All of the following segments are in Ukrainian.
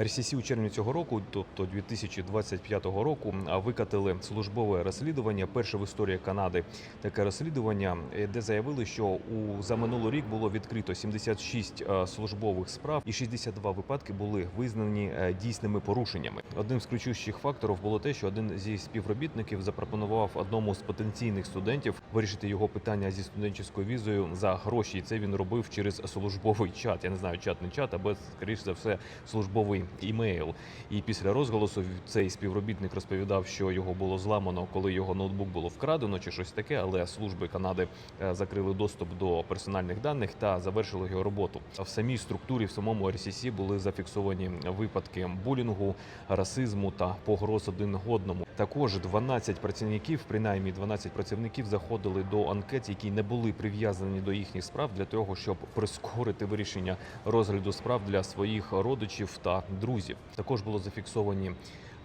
РСС у червні цього року, тобто 2025 року, викатили службове розслідування. Перше в історії Канади таке розслідування, е, де заявили, що у за минулий рік було відкрито 76 е, службових справ, і 62 випадки були визнані е, дійсними порушеннями. Одним з ключущих факторів було те, що один зі співробітників запропонував одному з потенційних студентів вирішити його питання зі студентською візою за гроші. І це він робив через службовий чат. Я не знаю, чат не чат, або скоріш за все службовий імейл. І після розголосу цей співробітник розповідав, що його було зламано, коли його ноутбук було вкрадено чи щось таке, але служби Канади е, закрили доступ до персональних даних та завершили його роботу. В самій структурі, в самому РСС були зафіксовані випадки булінгу, расизму та погроз один одному. Також 12 працівників, принаймні 12 працівників, заходили до анкет, які не були прив'язані до їхніх справ для того, щоб прискорити вирішення розгляду справ для своїх родичів та друзів. Також було зафіксовані.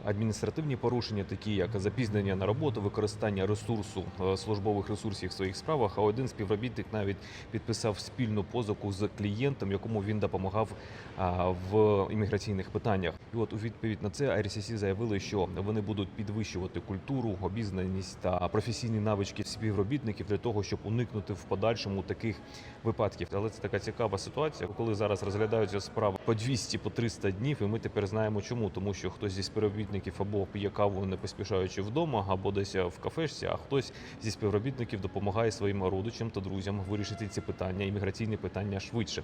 Адміністративні порушення, такі як запізнення на роботу, використання ресурсу е, службових ресурсів в своїх справах. А один співробітник навіть підписав спільну позику з клієнтом, якому він допомагав в імміграційних питаннях. І от у відповідь на це IRCC заявили, що вони будуть підвищувати культуру, обізнаність та професійні навички співробітників для того, щоб уникнути в подальшому таких випадків. Але це така цікава ситуація, коли зараз розглядаються справи по 200 по 300 днів, і ми тепер знаємо чому, тому що хтось зі співробітників або п'є каву не поспішаючи вдома, або десь в кафешці, а хтось зі співробітників допомагає своїм родичам та друзям вирішити ці питання, імміграційні питання швидше.